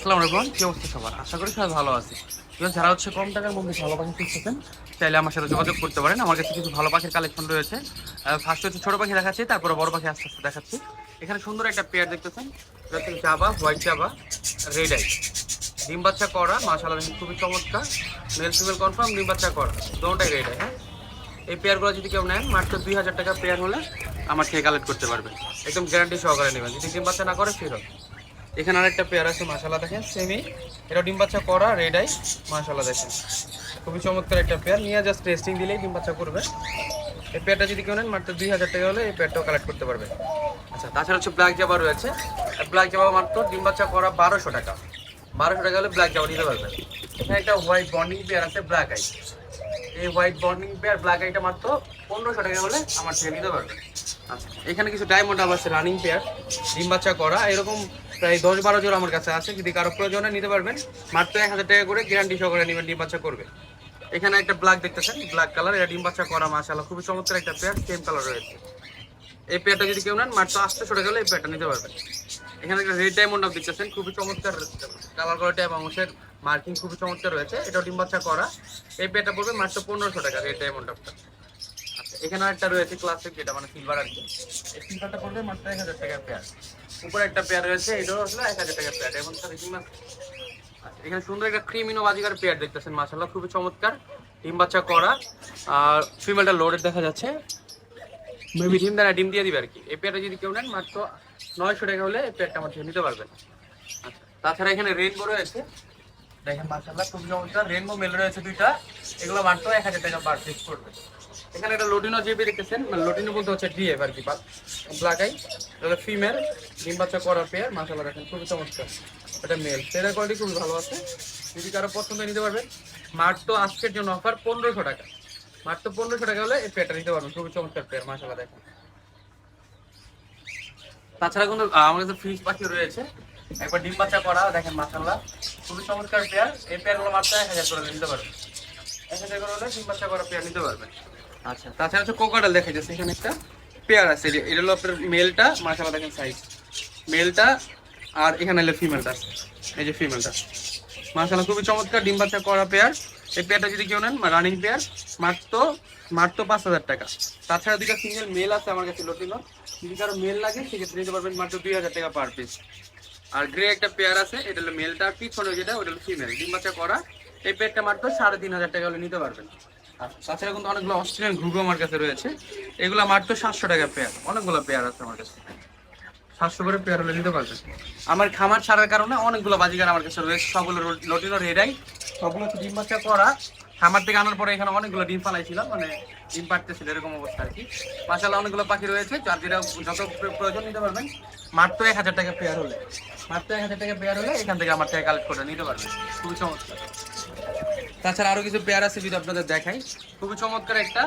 আসসালামু আলাইকুম, কি অবস্থা সবার? আশা করি সবাই ভালো আছে। এবার যারা হচ্ছে কম টাকার মধ্যে ভালো পাখি খুঁজতেছেন, চাইলে আমার সাথে যোগাযোগ করতে পারেন। আমার কাছে কিছু ভালো পাখির কালেকশন রয়েছে। ফার্স্ট হচ্ছে ছোট পাখি দেখাচ্ছি, তারপরে বড় পাখি আস্তে আস্তে দেখাচ্ছি। এখানে সুন্দর একটা পেয়ার দেখতেছেন, এটা হচ্ছে Java white Java red eye ডিম বাচ্চা করা দেখেন, খুবই চমৎকার। মেল ফিমেল কনফার্ম ডিম বাচ্চা করা দুটোটাই রেড আই হ্যাঁ? এই পেয়ারগুলো যদি কেউ নেন, মাত্র দুই হাজার টাকা পেয়ার হলে আমার থেকে কালেক্ট করতে পারবেন। একদম গ্যারান্টি সহকারে নেবেন। যদি ডিম বাচ্চা না করে, ফেরত। এখানে আরেকটা পেয়ার আছে মাশাল্লাহ দেখেন সেমি এটা ডিম বাচ্চা করা রেড আই মাশাল্লাহ দেখেন। খুবই চমৎকার একটা পেয়ার নিয়ে জাস্ট টেস্টিং দিলেই ডিম বাচ্চা করবে। এই পেয়ারটা যদি কেউ নেন, মাত্র দুই হাজার টাকা হলে এই পেয়ারটাও কালেক্ট করতে পারবে। আচ্ছা তাছাড়া হচ্ছে ব্ল্যাক জাবা রয়েছে। ব্ল্যাক জাবা মাত্র ডিম বাচ্চা করা বারোশো টাকা। বারোশো টাকা হলে ব্ল্যাক জাবা নিতে পারবেন এখানে একটা হোয়াইট বন্ডিং পেয়ার আছে ব্ল্যাক আই এই হোয়াইট বন্ডিং পেয়ার ব্ল্যাক আইটা মাত্র পনেরোশো টাকা হলে আমার থেকে নিতে পারবে। আচ্ছা এখানে কিছু ডায়মন্ড আবার আছে রানিং পেয়ার ডিম বাচ্চা করা, এরকম প্রায় দশ বারো জোড়া আমার কাছে আছে, যদি কারও প্রয়োজনে নিতে পারবেন, মাত্র এক হাজার টাকা করে গ্যারান্টি সহকারে নেবেন, ডিম বাচ্চা করবে। এখানে একটা ব্ল্যাক দেখতেছেন ব্ল্যাক কালার এটা ডিম বাচ্চা করা, মাশাআল্লাহ, খুবই চমৎকার একটা পেয়ার সেম কালার রয়েছে। এই পেয়ারটা যদি কেউ নেন, মাত্র আটশো টাকা হলে এই পেয়ারটা নিতে পারবেন। এখানে একটা রেড ডায়মন্ড অফ দেখতেছেন, খুবই চমৎকার কালার কোয়ালিটি এবং অংশের মার্কিং খুবই চমৎকার রয়েছে এটা ডিম বাচ্চা করা। এই পেয়ারটা পড়বে মাত্র পনেরোশো টাকা রেড ডায়মন্ড অফটা এখানে একটা রয়েছে ক্লাসিক যেটা মানে সিলভার আর কি। সিলভারটা পড়বে মাত্র এক হাজার টাকার পেয়ার উপরে একটা পেয়ার রয়েছে এটাও আসলে এক হাজার টাকার পেয়ার এবং সাথে আচ্ছা, এখানে সুন্দর একটা ক্রিমিনো বাজিকার পেয়ার দেখতেছেন মাশাল্লাহ খুবই চমৎকার। ডিম বাচ্চা করা আর ফিমেলটা লোডেড দেখা যাচ্ছে। মেবি ডিম দেয় না, ডিম দিয়ে দিবে আর কি। এই পেয়ারটা যদি কেউ নেন মাত্র নয়শো টাকা হলে এই পেয়ারটা আমার নিতে পারবেন। আচ্ছা তাছাড়া এখানে রেনবো রয়েছে। দেখেন মাশাআল্লাহ খুব চমৎকার। রেনবো মেল রয়েছে দুইটা এগুলো মাত্র এক হাজার টাকা পার পড়বে এখানে একটা লোটিনো জিবি দেখতেছেন মানে লোটিনো বলতে হচ্ছে ডিএফ আর কি ব্ল্যাক আই এটা ফিমেল ডিম বাচ্চা করা পেয়ার মাশাআল্লাহ দেখেন, খুবই চমৎকার। এটা মেল সেটার কোয়ালিটি খুবই ভালো আছে। যদি কারও পছন্দ নিতে পারবেন। মাত্র আজকের জন্য অফার পনেরোশো টাকা। মাত্র পনেরোশো টাকা হলে এই পেয়ারটা নিতে পারবেন, খুবই চমৎকার পেয়ার মাশাআল্লাহ দেখেন। তাছাড়া কিন্তু আমার কাছে ফ্রিজ পাখি রয়েছে। একবার ডিম বাচ্চা করা, দেখেন মাশাল্লাহ খুবই চমৎকার পেয়ার এই পেয়ারগুলো মাত্র এক হাজার করে নিতে পারবেন। এক হাজার করে হলে ডিম বাচ্চা করা পেয়ার নিতে পারবেন। আচ্ছা তাছাড়া হচ্ছে কোকাটাল দেখা যাচ্ছে এখানে একটা পেয়ার আছে এটা হলো আপনার মেলটা মাশাল্লাহ দেখেন সাইজ মেলটা আর এখানে হলো ফিমেলটা এই যে ফিমেলটা মাশাল্লাহ খুবই চমৎকার ডিম বাচ্চা করা পেয়ার এই পেয়ারটা যদি কেউ নেন রানিং পেয়ার মাত্র মাত্র পাঁচ হাজার টাকা। তাছাড়া দুইটা সিঙ্গেল মেল আছে আমার কাছে লটিনো যদি কারও মেল লাগে, সেক্ষেত্রে নিতে পারবেন মাত্র দুই হাজার টাকা পার পিস আর গ্রে একটা পেয়ার আছে, এটা হলো মেলটা পিছনে যেটা, ওটা হলো ফিমেল ডিম বাচ্চা করা, এই পেয়ারটা মাত্র সাড়ে তিন হাজার টাকা হলে নিতে পারবেন। তাছাড়া কিন্তু অনেকগুলো অস্ট্রেলিয়ান ঘুঘু আমার কাছে রয়েছে। এগুলো মাত্র সাতশো টাকা পেয়ার অনেকগুলো পেয়ার আছে আমার কাছে। সাতশো করে পেয়ার হলে নিতে পারবেন আমার খামার ছাড়ার কারণে অনেকগুলো বাজিগার আমার কাছে রয়েছে। সবগুলো লো- লটিনো রেডাই সবগুলো ডিম বাচ্চা করা। খামার থেকে আনার পরে এখানে অনেকগুলো ডিম ফালাইছিলাম মানে ডিম পাড়তেছিল এরকম অবস্থা আর কি। মাসাল্লাহ অনেকগুলো পাখি রয়েছে। যার যেটা যত প্রয়োজন নিতে পারবেন। মাত্র এক হাজার টাকা পেয়ার হলে। মাত্র এক হাজার টাকা পেয়ার হলে এখান থেকে আমার থেকে কালেক্ট করে নিতে পারবেন। খুবই চমৎকার। তাছাড়া আরও কিছু পেয়ার আছে যদি আপনাদের দেখাই। খুবই চমৎকার একটা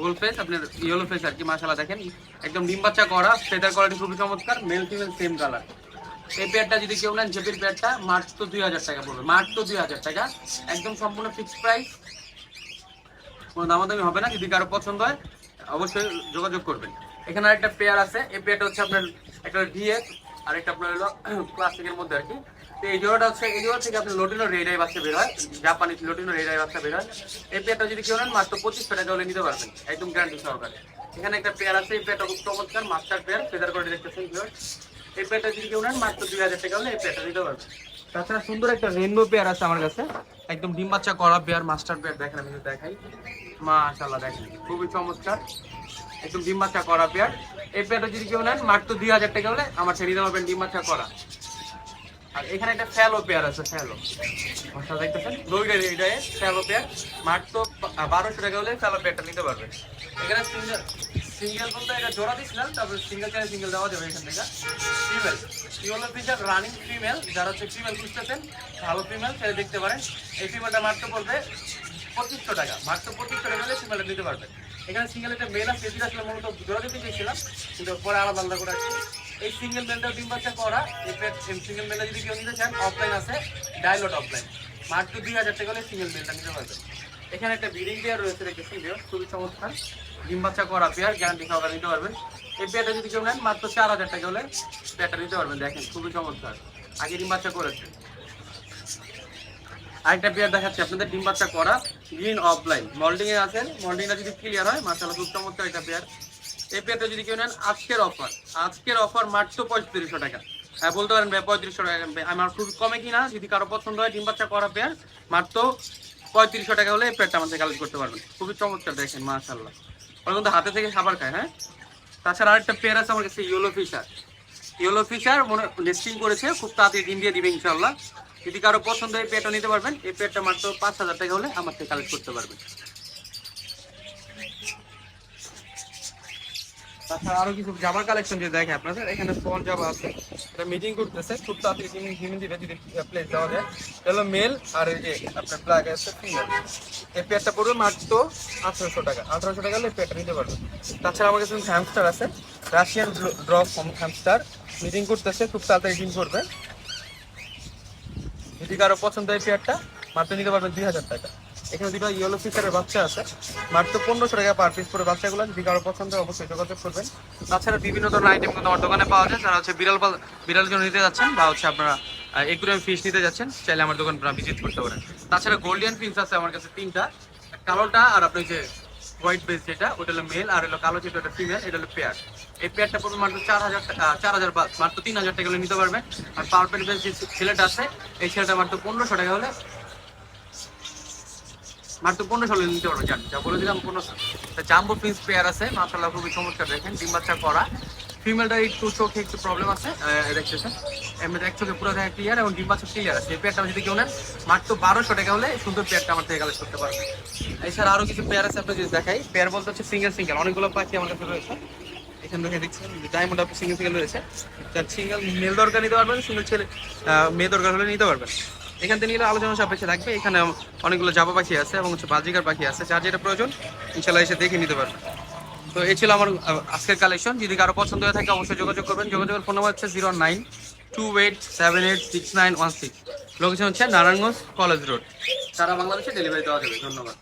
গোল ফেস আপনার ইয়েলো ফেস আর কি, মাশাআল্লাহ দেখেন। একদম ডিম বাচ্চা করা ফেদার কোয়ালিটি খুবই চমৎকার মেল ফিমেল সেম কালার এই পেয়ারটা যদি কেউ নেন জেপির পেয়ারটা মাত্র দুই হাজার টাকা পড়বে, মাত্র দুই হাজার টাকা। একদম সম্পূর্ণ ফিক্সড প্রাইস কোনো দামাদামি হবে না, যদি কারও পছন্দ হয়, অবশ্যই যোগাযোগ করবেন। এখানে আরেকটা পেয়ার আছে, এই পেয়ারটা হচ্ছে আপনার একটা ডিএস আর একটা আপনার হলো প্লাস্টিকের মধ্যে আর কি। এই হচ্ছে লোটিনো বাচ্চা বের হয়। বাচ্চা বের হয়। এই যদি কেউ নেন, মাত্র হলে পারবেন। একদম সহকারে। এখানে একটা আছে খুব মাস্টার পেয়ার করে এই যদি কেউ নেন, মাত্র দুই হাজার টাকা হলে এই পারবেন। তাছাড়া সুন্দর একটা রেনবো পেয়ার আছে আমার কাছে। একদম ডিম বাচ্চা করা পেয়ার মাস্টার পেয়ার দেখেন আমি দেখাই। মাশাআল্লাহ, দেখেন। খুবই চমৎকার। একদম ডিম বাচ্চা করা পেয়ার। এই পেয়ারটা যদি কেউ নেন, মাত্র দুই হাজার টাকা হলে আমার ছেড়ে দিতে পারবেন ডিম বাচ্চা করা। আর এখানে একটা ফ্যালো পেয়ার আছে ফ্যালো মশলা দেখতেছেন দুইটা এটাই ফ্যালো পেয়ার মাত্র বারোশো টাকা হলে ফ্যালো পেয়ারটা নিতে পারবেন এখানে সিঙ্গেল সিঙ্গেল বলতে এটা জোড়া দিয়েছিলাম তারপরে সিঙ্গেল চাইলে সিঙ্গেল দেওয়া যাবে এখান থেকে। Female yellow feature running female যারা হচ্ছে ফিমেল খুঁজতেছেন ভালো ফিমেল সেটা দেখতে পারেন। এই ফিমেলটা মাত্র পড়বে পঁচিশশো টাকা। মাত্র পঁচিশশো টাকা হলে সিঙ্গেলটা নিতে পারবেন এখানে সিঙ্গেল একটা মেল আছে আসলে মূলত জোড়া দিতে চেয়েছিলাম কিন্তু পরে আলাদা আলাদা করে এই সিঙ্গেল মেলটা ডিম বাচ্চা করা এই সিঙ্গেল মেলটা যদি কেউ নিতে চান অফলাইন আছে ডায়লট অফলাইন মাত্র দুই হাজার টাকা হলে সিঙ্গেল মেলটা নিতে পারবেন এখানে একটা ব্রিডিং পেয়ার রয়েছে দেখেছি পেয়ার খুবই চমৎকার। ডিম বাচ্চা করা পেয়ার গ্যারান্টি সহকারে নিতে পারবেন। এই পেয়ারটা যদি কেউ নেন, মাত্র চার হাজার টাকা হলে পেয়ারটা নিতে পারবেন। দেখেন, খুবই চমৎকার। আগে ডিম বাচ্চা করেছে। আরেকটা পেয়ার দেখাচ্ছি আপনাদের, ডিম বাচ্চা করা গ্রিন অফলাইন মল্ডিং এ আছেন মল্ডিংটা যদি ক্লিয়ার হয়, মাশাআল্লাহ, খুব চমৎকার একটা পেয়ার এই যদি কেউ নেন, আজকের অফার আজকের অফার মাত্র পঁয়ত্রিশশো টাকা। হ্যাঁ বলতে পারেন ভাই, পঁয়ত্রিশশো টাকা আমার খুব কমে কিনা, যদি কারও পছন্দ হয়, ডিম বাচ্চা করা পেয়ার মাত্র পঁয়ত্রিশশো টাকা হলে এই আমাদের কালেক্ট করতে পারবেন। খুবই চমৎকার, দেখেন মাশাল্লাহ ওরা কিন্তু হাতে থেকে খাবার খায় হ্যাঁ? তাছাড়া আরেকটা পেয়ার আছে আমার কাছে ইয়েলো ফিশার ইয়েলো ফিশার মনে নেস্টিং করেছে, খুব তাড়াতাড়ি ডিম দিয়ে দিবে ইনশাল্লাহ যদি কারও পছন্দ হয় পেয়ারটা নিতে পারবেন, এই পেয়ারটা মাত্র পাঁচ হাজার টাকা হলে আমার থেকে কালেক্ট করতে পারবেন। তাছাড়া আরও কিছু জামার কালেকশন যদি দেখে আপনাদের এখানে স্মল জামা আছে। মিটিং করতেছে, খুব তাড়াতাড়ি ডিম ডিম দিবে যদি প্লেস দেওয়া যায়। এটা হলো মেল আর এই যে আপনার ব্ল্যাক আছে ফিমেল এই পেয়ারটা পড়বে মাত্র আঠারোশো টাকা। আঠারোশো টাকা হলে পেয়ারটা নিতে পারবেন। তাছাড়া আমার কাছে হ্যামস্টার আছে। রাশিয়ান ড্রপ হ্যামস্টার মিটিং করতেছে, খুব তাড়াতাড়ি ডিম করবে। পছন্দ হয় পেয়ারটা মাত্র নিতে পারবেন দুই হাজার টাকা। এখানে দুটো ইয়েলো ফিচারের বাচ্চা আছে। মাত্র পনেরোশো টাকা পার পিস করে বাচ্চাগুলো যদি কারও পছন্দ অবশ্যই যোগাযোগ করবেন। তাছাড়া বিভিন্ন ধরনের আইটেম কিন্তু আমার দোকানে পাওয়া যায়। যারা হচ্ছে বিড়াল বিড়াল জন্য নিতে যাচ্ছেন বা হচ্ছে আপনারা একুরিয়াম ফিশ নিতে যাচ্ছেন, চাইলে আমার দোকান ভিজিট করতে পারেন। তাছাড়া গোল্ডিয়ান ফিশ আছে আমার কাছে তিনটা। কালোটা আর আপনি যে হোয়াইট বেস যেটা, ওটা হলো মেল আর হলো কালো যেটা, ওটা ফিমেল এটা হলো পেয়ার এই পেয়ারটা পড়বে মাত্র চার হাজার চার হাজার মাত্র তিন হাজার টাকা হলে নিতে পারবেন। আর পাওয়ার পেন বেস যে ছেলেটা আছে, এই ছেলেটা মাত্র পনেরোশো টাকা হলে মাত্র পনেরোশো হলে নিতে পারবেন জান। যা বলে দিলাম পনেরোশো জাম্বো প্রিন্স পেয়ার আছে মাসাল্লাহ খুবই চমৎকার, দেখেন, ডিম বাচ্চা করা। ফিমেলটা একটু চোখে একটু প্রবলেম আছে দেখতেছেন? এমনি এক চোখে পুরো দেখা ক্লিয়ার এবং ডিম বাচ্চা ক্লিয়ার আছে। এই পেয়ারটা যদি কেউ নেন, মাত্র বারোশো টাকা হলে সুন্দর পেয়ারটা আমার থেকে কালেক্ট করতে পারবেন। এছাড়া আরও কিছু পেয়ার আছে আপনি যদি দেখাই। পেয়ার বলতে হচ্ছে সিঙ্গেল সিঙ্গেল অনেকগুলো পাখি আমার কাছে রয়েছে। এখান থেকে দেখছেন ডায়মন্ড আপনি সিঙ্গেল সিঙ্গেল রয়েছে। যার সিঙ্গেল মেল দরকার নিতে পারবেন সিঙ্গেল ছেলে মেয়ে দরকার হলে নিতে পারবেন। এখান থেকে নিলে আলোচনা সাপেক্ষে থাকবে। এখানে অনেকগুলো জাবা পাখি আছে এবং হচ্ছে বাজিকার পাখি আছে, যার যেটা প্রয়োজন, ইনশাল্লাহ এসে দেখে নিতে পারবে। তো এই ছিল আমার আজকের কালেকশন যদি কারও পছন্দ হয়ে থাকে, অবশ্যই যোগাযোগ করবেন। যোগাযোগের ফোন নাম্বার হচ্ছে zero nine two eight seven eight six nine one six location হচ্ছে নারায়ণগঞ্জ কলেজ রোড সারা বাংলাদেশে ডেলিভারি দেওয়া যাবে। ধন্যবাদ।